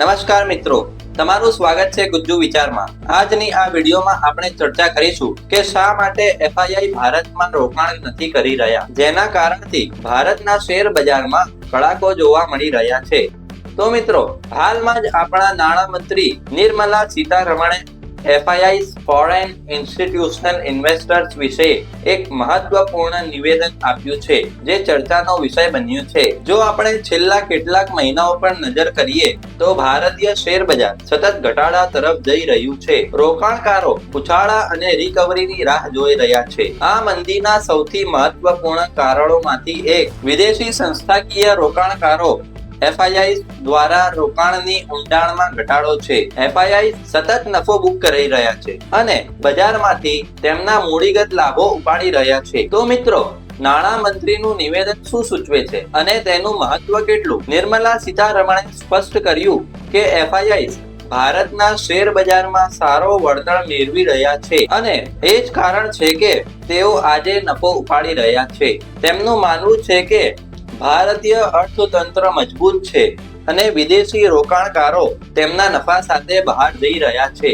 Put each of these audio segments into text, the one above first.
નમસ્કાર મિત્રો, તમારું સ્વાગત છે ગુજ્જુ વિચારમાં. આજની આ વિડીયોમાં આપણે ચર્ચા કરીશું કે શા માટે એફઆઈઆઈ ભારતમાં રોકાણ નથી કરી રહ્યા, જેના કારણથી ભારતના શેર બજારમાં કડાકો જોવા મળી રહ્યા છે. તો મિત્રો, હાલમાં જ આપણા નાણામંત્રી નિર્મલા સીતારમણે એફઆઈઆઈ ફોરેન ઇન્સ્ટિટ્યુશનલ ઇન્વેસ્ટર્સ વિશે એક મહત્વપૂર્ણ નિવેદન આપ્યું છે, જે ચર્ચાનો વિષય બન્યું છે. જો આપણે છેલ્લા કેટલાક મહિનાઓ પર નજર કરીએ, તો ભારતીય શેર બજાર સતત ઘટાડા તરફ જઈ રહ્યું છે. રોકાણકારો ઉછાળા અને રિકવરીની રાહ જોઈ રહ્યા છે. આ મંદીના સૌથી મહત્વપૂર્ણ કારણોમાંથી એક વિદેશી સંસ્થાકીય રોકાણકારો એફઆઈઆઈ દ્વારા રોકાણની ઊંડાણમાં ઘટાડો છે. એફઆઈઆઈ સતત નફો બુક કરી રહ્યા છે અને બજારમાંથી તેમના મૂડીગત લાભો ઉપાડી રહ્યા છે. તો મિત્રો નાણાં મંત્રીનું નિવેદન શું સૂચવે છે અને તેનું મહત્વ કેટલું? નિર્મલા સીતારમણે સ્પષ્ટ કર્યું કે એફઆઈઆઈ ભારતના શેર બજારમાં સારો વળતર મેળવી રહ્યા છે અને એ જ કારણ છે કે તેઓ આજે નફો ઉપાડી રહ્યા છે. તેમનું માનવું છે કે ભારતીય અર્થતંત્ર મજબૂત છે અને વિદેશી રોકાણકારો તેમના નફા સાથે બહાર જઈ રહ્યા છે.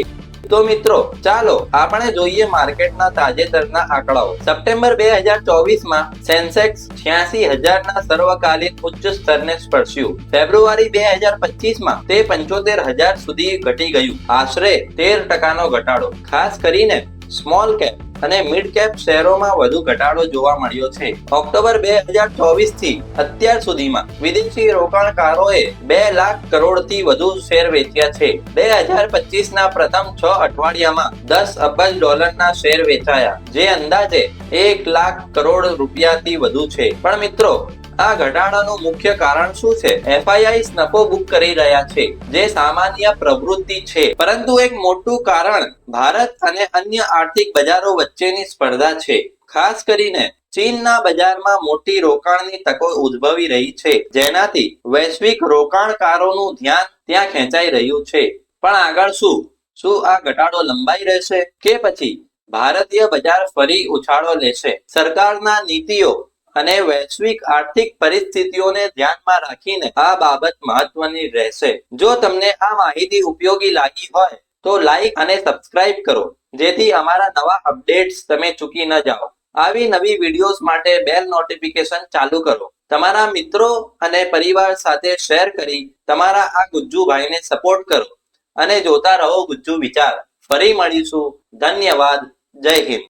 તો મિત્રો, ચાલો આપણે જોઈએ માર્કેટના તાજેતરના આંકડાઓ. સપ્ટેમ્બર બે હજાર ચોવીસમાં સેન્સેક્સ છ્યાસી હજારના સર્વકાલીન ઉચ્ચ સ્તરને સ્પર્શ્યું. ફેબ્રુઆરી બે હજાર પચીસમાં તે પંચોતેર હજાર સુધી ઘટી ગયું. આશરે તેર ટકાનો ઘટાડો. ખાસ કરીને સ્મોલ કેપ અને મિડ કેપ શેરોમાં વધુ ઘટાડો જોવા મળ્યો છે. ઓક્ટોબર બે હજાર ચોવીસથી અત્યાર સુધીમાં વિદેશી રોકાણકારોએ બે લાખ કરોડથી વધુ શેર વેચ્યા છે. બે હજાર પચીસ ના પ્રથમ છ અઠવાડિયામાં દસ અબજ ડોલરના શેર વેચાયા, જે અંદાજે એક લાખ કરોડ રૂપિયાથી વધુ છે. પણ મિત્રો આ ઘટાડાનું મુખ્ય કારણ શું છે? એફઆઈઆઈ નફો બુક કરી રહ્યા છે, જે સામાન્ય પ્રવૃત્તિ છે. પરંતુ એક મોટું કારણ ભારત અને અન્ય આર્થિક બજારો વચ્ચેની સ્પર્ધા છે. ખાસ કરીને ચીનના બજારમાં મોટી રોકાણની તકો ઉદ્ભવી રહી છે, જેનાથી વૈશ્વિક રોકાણકારોનું ધ્યાન ત્યાં ખેંચાઈ રહ્યું છે. પણ આગળ શું? શું આ ઘટાડો લંબાઈ રહેશે કે પછી ભારતીય બજાર ફરી ઉછાળો લેશે? સરકારના નીતિઓ અને વૈશ્વિક આર્થિક પરિસ્થિતિઓને ધ્યાનમાં રાખીને આ બાબત મહત્વની રહેશે. જો તમને આ માહિતી ઉપયોગી લાગી હોય, તો લાઈક અને સબસ્ક્રાઇબ કરો, જેથી અમારા નવા અપડેટ્સ તમે ચૂકી ન જાઓ. આવી નવી વિડીયોઝ માટે બેલ નોટિફિકેશન ચાલુ કરો. તમારા મિત્રો અને પરિવાર સાથે શેર કરી તમારા આ ગુજ્જુભાઈને સપોર્ટ કરો અને જોતા રહો ગુજ્જુ વિચાર. ફરી મળીશું. ધન્યવાદ. જય હિન્દ.